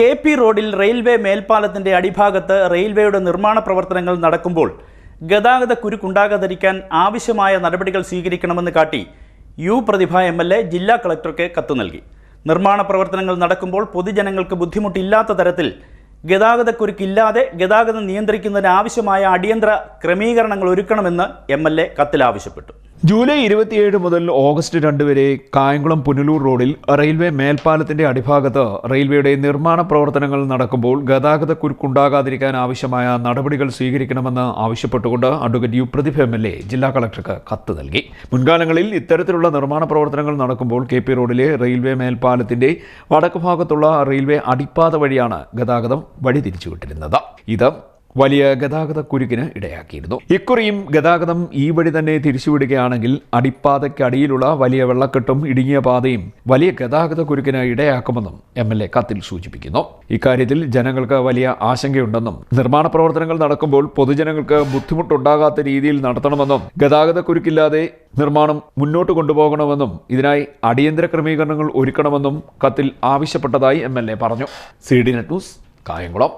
K P റോഡിൽ railway മേൽപ്പാലത്തിന്റെ അടിഭാഗത്ത് റെയിൽവേയുടെ നിർമ്മാണ പ്രവർത്തനങ്ങൾ നടക്കുമ്പോൾ ഗതാഗത കുരുക്കുണ്ടാകാതിരിക്കാൻ ആവശ്യമായ നടപടികൾ സ്വീകരിക്കണമെന്ന് കാട്ടി U Prathibha M L A ജില്ലാ കളക്ടർക്ക് കത്ത് നൽകി. നിർമ്മാണ പ്രവർത്തനങ്ങൾ നടക്കുമ്പോൾ പൊതുജനങ്ങൾക്ക് ബുദ്ധിമുട്ടില്ലാത്ത തരത്തിൽ ഗതാഗതക്കുരുക്കില്ലാതെ ഗതാഗതം നിയന്ത്രിക്കുന്നതിന് ആവശ്യമായ അടിയന്തര ക്രമീകരണങ്ങൾ ഒരുക്കണമെന്ന് എം എൽ എ കത്തിൽ ആവശ്യപ്പെട്ടു. ജൂലൈ ഇരുപത്തിയേഴ് മുതൽ ഓഗസ്റ്റ് രണ്ട് വരെ കായംകുളം പുനലൂർ റോഡിൽ റെയിൽവേ മേൽപ്പാലത്തിന്റെ അടിഭാഗത്ത് റെയിൽവേയുടെ നിർമ്മാണ പ്രവർത്തനങ്ങൾ നടക്കുമ്പോൾ ഗതാഗത കുരുക്കുണ്ടാകാതിരിക്കാൻ ആവശ്യമായ നടപടികൾ സ്വീകരിക്കണമെന്ന് ആവശ്യപ്പെട്ടുകൊണ്ട് advocate U Prathibha M L A ജില്ലാ കളക്ടർക്ക് കത്ത് നൽകി. മുൻകാലങ്ങളിൽ ഇത്തരത്തിലുള്ള നിർമ്മാണ പ്രവർത്തനങ്ങൾ നടക്കുമ്പോൾ കെ പി റോഡിലെ റെയിൽവേ മേൽപ്പാലത്തിന്റെ വടക്ക് ഭാഗത്തുള്ള റെയിൽവേ അടിപ്പാത വഴിയാണ് ഗതാഗതം വഴിതിരിച്ചുവിട്ടിരുന്നത്. ഇത് വലിയ ഗതാഗത കുരുക്കിന് ഇടയാക്കിയിരുന്നു. ഇക്കുറിയും ഗതാഗതം ഈ വഴി തന്നെ തിരിച്ചുവിടുകയാണെങ്കിൽ അടിപ്പാതയ്ക്കടിയിലുള്ള വലിയ വെള്ളക്കെട്ടും ഇടുങ്ങിയ പാതയും വലിയ ഗതാഗത കുരുക്കിന് ഇടയാക്കുമെന്നും എം എൽ എ കത്തിൽ സൂചിപ്പിക്കുന്നു. ഇക്കാര്യത്തിൽ ജനങ്ങൾക്ക് വലിയ ആശങ്കയുണ്ടെന്നും നിർമ്മാണ പ്രവർത്തനങ്ങൾ നടക്കുമ്പോൾ പൊതുജനങ്ങൾക്ക് ബുദ്ധിമുട്ടുണ്ടാകാത്ത രീതിയിൽ നടത്തണമെന്നും ഗതാഗത കുരുക്കില്ലാതെ നിർമ്മാണം മുന്നോട്ട് കൊണ്ടുപോകണമെന്നും ഇതിനായി അടിയന്തര ക്രമീകരണങ്ങൾ ഒരുക്കണമെന്നും കത്തിൽ ആവശ്യപ്പെട്ടതായി എം എൽ എ പറഞ്ഞു. C D net news Kayamkulam.